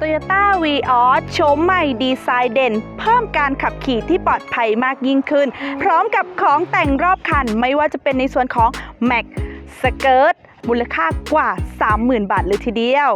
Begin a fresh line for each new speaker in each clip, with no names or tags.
Toyota v ีออสโฉมใหม่ดีไซน์เด่น เพิ่มการขับขี่ที่ปลอดภัยมากยิ่งขึ้น พร้อมกับของแต่งรอบคัน ไม่ว่าจะเป็นในส่วนของ Mac สเกิร์ตมูลค่ากว่า 30,000 บาทเลยทีเดียว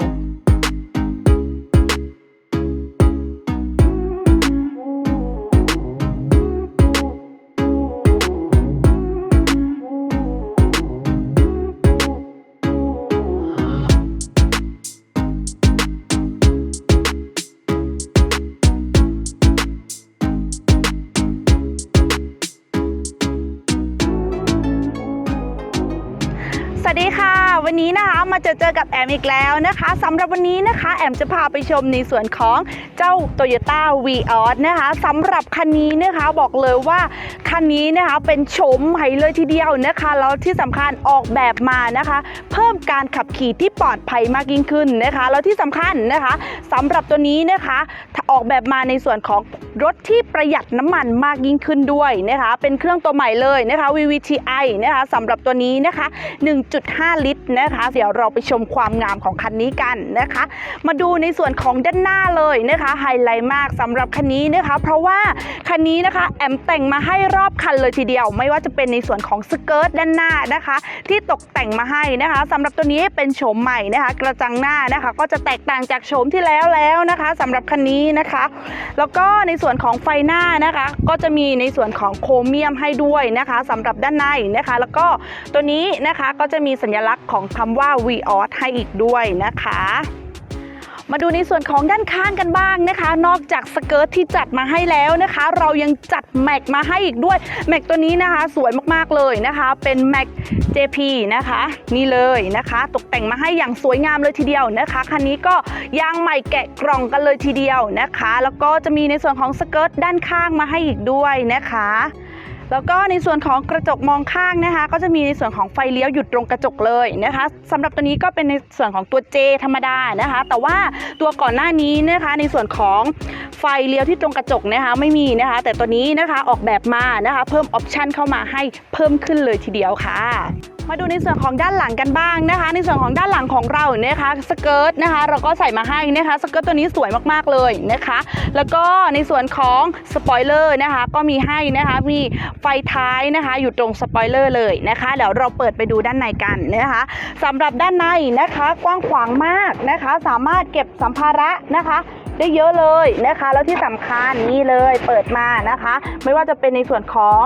สวัสดีค่ะ วันนี้นะคะมาเจอเจอกับแอมอีกแล้วนะคะสำหรับวันนี้นะคะ แอมจะพาไปชมในส่วนของเจ้า Toyota v ีออสนะคะสำหรับคันนี้นะคะบอกเลยว่าคันนี้นะคะเป็นโฉมใหม่เลยทีเดียวนะคะแล้วที่สำคัญออกแบบมานะคะ เพิ่มการขับขี่ที่ปลอดภัยมากยิ่งขึ้นนะคะแล้วที่สำคัญนะคะสำหรับตัวนี้นะคะออกแบบมาในส่วนของ รถที่ประหยัดน้ำมันมากยิ่งขึ้นด้วยนะคะ เป็นเครื่องตัวใหม่เลยนะคะ VVTi นะคะสำหรับตัวนี้นะคะ 1.5 ลิตรนะคะ เดี๋ยวเราไปชมความงามของคันนี้กันนะคะ มาดูในส่วนของด้านหน้าเลยนะคะ ไฮไลท์มากสำหรับคันนี้นะคะ เพราะว่าคันนี้นะคะแอมแต่งมาให้รอบคันเลยทีเดียว ไม่ว่าจะเป็นในส่วนของสเกิร์ตด้านหน้านะคะ ที่ตกแต่งมาให้นะคะสำหรับตัวนี้เป็นโฉมใหม่นะคะ กระจังหน้านะคะ ก็จะแตกต่างจากโฉมที่แล้วแล้วนะคะสำหรับคันนี้นะคะ แล้วก็ในส่วนของไฟหน้านะคะ ก็จะมีในส่วนของโครเมียมให้ด้วยนะคะสำหรับด้านในนะคะ แล้วก็ตัวนี้นะคะก็จะมีสัญลักษณ์ของคำว่า v ีออสให้อีกด้วยนะคะ มาดูในส่วนของด้านข้างกันบ้างนะคะ นอกจากสเกิร์ตที่จัดมาให้แล้วนะคะ เรายังจัดแม็กมาให้อีกด้วยแม็กตัวนี้นะคะ สวยมากๆเลยนะคะ เป็นแม็ก JP นะคะ นี่เลยนะคะ ตกแต่งมาให้อย่างสวยงามเลยทีเดียวนะคะคันนี้ก็ยางใหม่แกะกล่องกันเลยทีเดียวนะคะ แล้วก็จะมีในส่วนของสเกิร์ตด้านข้างมาให้อีกด้วยนะคะ แล้วก็ในส่วนของกระจกมองข้างนะคะ ก็จะมีในส่วนของไฟเลี้ยวหยุดตรงกระจกเลยนะคะสำหรับตัวนี้ก็เป็นในส่วนของตัว J ธรรมดานะคะ แต่ว่าตัวก่อนหน้านี้นะคะ ในส่วนของไฟเลี้ยวที่ตรงกระจกนะคะไม่มีนะคะ แต่ตัวนี้นะคะออกแบบมานะคะ เพิ่มออปชันเข้ามาให้เพิ่มขึ้นเลยทีเดียวค่ะ มาดูในส่วนของด้านหลังกันบ้างนะคะ ในส่วนของด้านหลังของเราเนะคะสเกิร์ตนะคะ เราก็ใส่มาให้นะคะสเกิร์ตตัวนี้สวยมากๆเลยนะคะ แล้วก็ในส่วนของสปอยเลอร์นะคะ ก็มีให้นะคะมีไฟท้ายนะคะ อยู่ตรงสปอยเลอร์เลยนะคะเดี๋ยวเราเปิดไปดูด้านในกันนะคะสำหรับด้านในนะคะ กว้างขวางมากนะคะ สามารถเก็บสัมภาระนะคะ ได้เยอะเลยนะคะ แล้วที่สำคัญนี่เลยเปิดมานะคะ ไม่ว่าจะเป็นในส่วนของ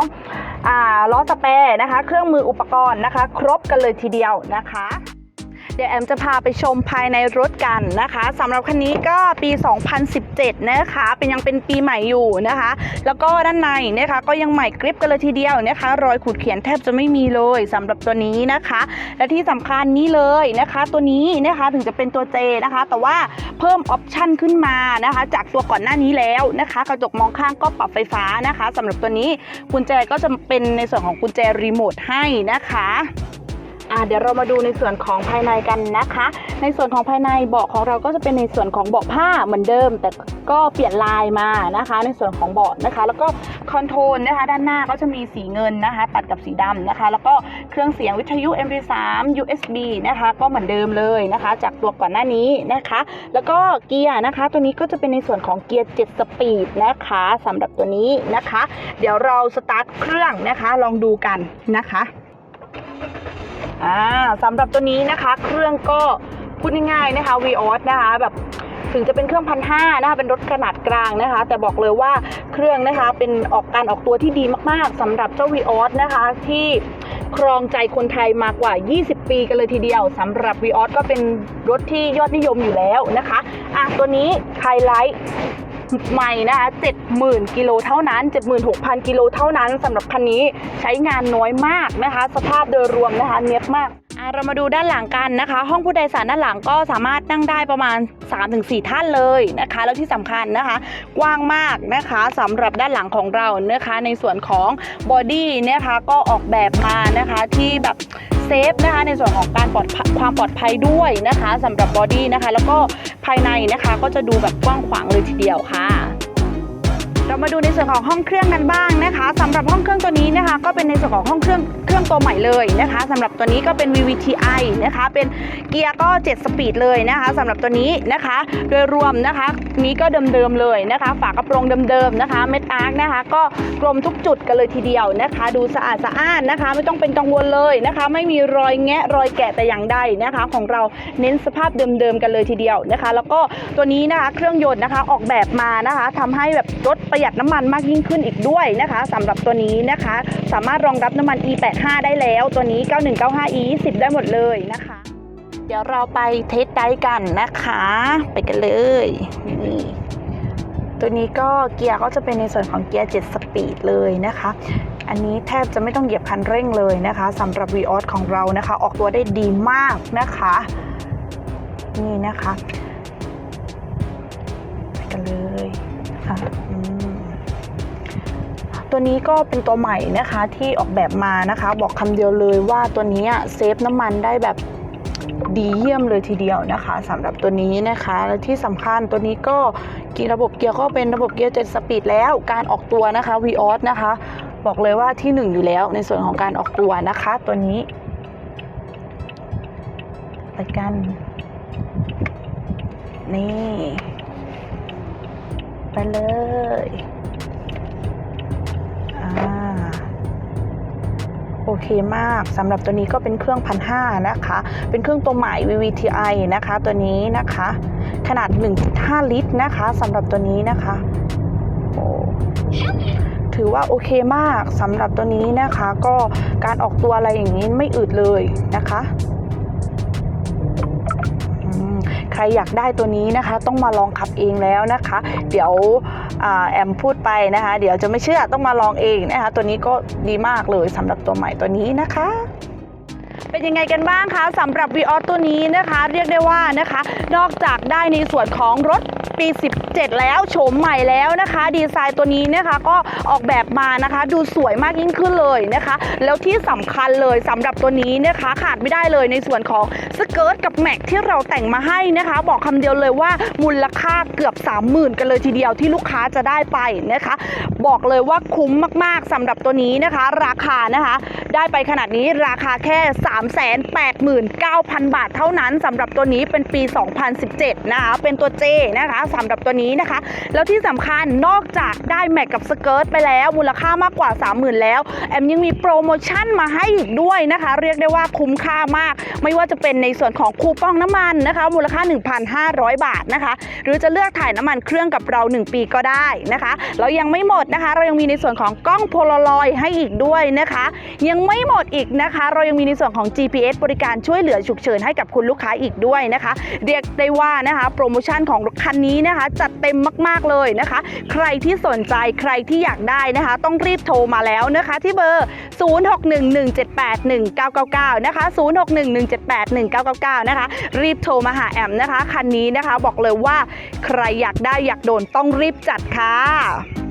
อล้อสเปร์นะคะ เครื่องมืออุปกรณ์นะคะ ครบกันเลยทีเดียวนะคะ เดี๋ยวแอมจะพาไปชมภายในรถกันนะคะสำหรับคันนี้ก็ปี 2017 นะคะ เป็นยังเป็นปีใหม่อยู่นะคะ แล้วก็ด้านในนะคะก็ยังใหม่กริปกันเลยทีเดียวนะคะ รอยขูดเขียนแทบจะไม่มีเลยสำหรับตัวนี้นะคะ และที่สำคัญนี้เลยนะคะ ตัวนี้นะคะถึงจะเป็นตัว J นะคะ แต่ว่าเพิ่มออปชั่นขึ้นมานะคะ จากตัวก่อนหน้านี้แล้วนะคะ กระจกมองข้างก็ปรับไฟฟ้านะคะสำหรับตัวนี้กุญแจก็จะเป็นในส่วนของกุญแจรีโมทให้นะคะ อ่าเดี๋ยวเรามาดูในส่วนของภายในกันนะคะ ในส่วนของภายในเบาะของเราก็จะเป็นในส่วนของเบาะผ้าเหมือนเดิม แต่ก็เปลี่ยนลายมานะคะ ในส่วนของเบาะนะคะ แล้วก็คอนโทรลนะคะ ด้านหน้าก็จะมีสีเงินนะคะ ตัดกับสีดำนะคะ แล้วก็เครื่องเสียงวิทยุ MP3 USB นะคะ ก็เหมือนเดิมเลยนะคะ จากตัวก่อนหน้านี้นะคะ แล้วก็เกียร์นะคะ ตัวนี้ก็จะเป็นในส่วนของเกียร์ 7 สปีดนะคะสำหรับตัวนี้นะคะ เดี๋ยวเราสตาร์ทเครื่องนะคะ ลองดูกันนะคะ อ่าสำหรับตัวนี้นะคะ เครื่องก็พูดง่ายๆนะคะ v ีออสนะคะแบบถึงจะเป็นเครื่องพันห้านะคะเป็นรถขนาดกลางนะคะ แต่บอกเลยว่าเครื่องนะคะเป็นออกการออกตัวที่ดีมากๆสำหรับเจ้า v ีออสนะคะที่ครองใจคนไทยมากว่า 20 ปีกันเลยทีเดียวสำหรับ v ีออสก็เป็นรถที่ยอดนิยมอยู่แล้วนะคะอะตัวนี้ไฮไลท์ ใหม่นะคะ 70,000 กิโลเท่านั้น 76,000 กิโลเท่านั้นสำหรับคันนี้ใช้งานน้อยมากนะคะ สภาพโดยรวมนะคะเนียบมากเรามาดูด้านหลังกันนะคะ ห้องผู้โดยสารด้านหลังก็สามารถนั่งได้ประมาณ 3-4 ท่านเลยนะคะ แล้วที่สำคัญนะคะ กว้างมากนะคะสำหรับด้านหลังของเรานะคะ ในส่วนของบอดี้นะคะก็ออกแบบมานะคะที่แบบ เซฟนะคะในส่วนของการปลอดความปลอดภัยด้วยนะคะสำหรับบอดี้นะคะ แล้วก็ภายในนะคะก็จะดูแบบกว้างขวางเลยทีเดียวค่ะ เรามาดูในส่วนของห้องเครื่องกันบ้างนะคะสำหรับห้องเครื่องตัวนี้นะคะ ก็เป็นในส่วนของห้องเครื่องเครื่องตัวใหม่เลยนะคะสำหรับตัวนี้ก็เป็น VVTi นะคะ เป็นเกียร์ก็ 7 สปีดเลยนะคะสำหรับตัวนี้นะคะ โดยรวมนะคะนี้ก็เดิมๆเลยนะคะ ฝากระโปรงเดิมๆนะคะเม็ดอาร์คนะคะ ก็กลมทุกจุดกันเลยทีเดียวนะคะ ดูสะอาดสะอ้านนะคะ ไม่ต้องเป็นกังวลเลยนะคะ ไม่มีรอยแงะรอยแกะแต่อย่างใดนะคะ ของเราเน้นสภาพเดิมๆกันเลยทีเดียวนะคะ แล้วก็ตัวนี้นะคะเครื่องยนต์นะคะออกแบบมานะคะทำให้แบบรถประหยัดน้ำมันมากยิ่งขึ้นอีกด้วยนะคะสำหรับตัวนี้นะคะ สามารถรองรับน้ำมัน E85 ได้แล้วตัวนี้ 9195 E20 ได้หมดเลยนะคะ เดี๋ยวเราไปเทสไดฟ์กันนะคะ ไปกันเลยนี่ตัวนี้ก็เกียร์ก็จะเป็นในส่วนของเกียร์ 7 สปีดเลยนะคะ อันนี้แทบจะไม่ต้องเหยียบคันเร่งเลยนะคะสำหรับ v ีออของเรานะคะ ออกตัวได้ดีมากนะคะ นี่นะคะ ไปกันเลย ตัวนี้ก็เป็นตัวใหม่นะคะที่ออกแบบมานะคะ บอกคำเดียวเลยว่าตัวนี้เซฟน้ำมันได้แบบดีเยี่ยมเลยทีเดียวนะคะสำหรับตัวนี้นะคะและที่สำคัญตัวนี้ก็กีระบบเกียร์ก็เป็นระบบเกียร์7สปีดแล้วการออกตัวนะคะ v ีออสนะคะ บอกเลยว่าที่ 1 อยู่แล้วในส่วนของการออกตัวนะคะ ตัวนี้ไปกัน นี่ ไปเลย โอเคมากสำหรับตัวนี้ก็เป็นเครื่องพันห้านะคะ เป็นเครื่องตัวใหม่ VVTi นะคะ ตัวนี้นะคะ ขนาด 1.5 ลิตรนะคะสำหรับตัวนี้นะคะโอ้ถือว่าโอเคมากสำหรับตัวนี้นะคะ ก็การออกตัวอะไรอย่างนี้ไม่อืดเลยนะคะ รอยากได้ตัวนี้นะคะ ต้องมาลองขับเองแล้วนะคะ เดี๋ยวอแอมพูดไปนะคะ เดี๋ยวจะไม่เชื่อต้องมาลองเองนะคะ ตัวนี้ก็ดีมากเลยสำหรับตัวใหม่ตัวนี้นะคะเป็นยังไงกันบ้างคะสำหรับ v ีออตัวนี้นะคะ เรียกได้ว่านะคะ นอกจากได้ในส่วนของรถปี 17 แล้วโฉมใหม่แล้วนะคะ ดีไซน์ตัวนี้นะคะก็ออกแบบมานะคะ ดูสวยมากยิ่งขึ้นเลยนะคะ แล้วที่สำคัญเลยสำหรับตัวนี้นะคะขาดไม่ได้เลยในส่วนของสเกิร์ตกับแม็กที่เราแต่งมาให้นะคะ บอกคำเดียวเลยว่ามูลค่าเกือบ 30,000 กันเลยทีเดียวที่ลูกค้าจะได้ไปนะคะ บอกเลยว่าคุ้มมากๆสำหรับตัวนี้นะคะ ราคานะคะ ได้ไปขนาดนี้ราคาแค่ 389,000 บาทเท่านั้นสำหรับตัวนี้เป็นปี 2017 นะคะเป็นตัว J นะคะสำหรับตัวนี้นะคะ แล้วที่สำคัญนอกจากได้แม็กกับสเกิร์ตไปแล้วมูลค่ามากกว่า 30,000 แล้วแอมยังมีโปรโมชั่นมาให้อีกด้วยนะคะ เรียกได้ว่าคุ้มค่ามาก ไม่ว่าจะเป็นในส่วนของคูปองน้ำมันนะคะ มูลค่า 1,500 บาทนะคะ หรือจะเลือกถ่ายน้ำมันเครื่องกับเรา 1 ปีก็ได้นะคะแล้วยังไม่หมดนะคะ เรายังมีในส่วนของกล้องโพลารอยให้อีกด้วยนะคะ ยังไม่หมดอีกนะคะ เรายังมีในส่วนของ GPS บริการช่วยเหลือฉุกเฉินให้กับคุณลูกค้าอีกด้วยนะคะ เรียกได้ว่านะคะ โปรโมชั่นของคันนี้นะคะ จัดเต็มมาก ๆ เลยนะคะ ใครที่สนใจใครที่อยากได้นะคะ ต้องรีบโทรมาแล้วนะคะที่เบอร์ 0611781999 นะคะ 0611781999 นะคะ รีบโทรมาหาแอมนะคะ คันนี้นะคะบอกเลยว่าใครอยากได้อยากโดนต้องรีบจัดค่ะ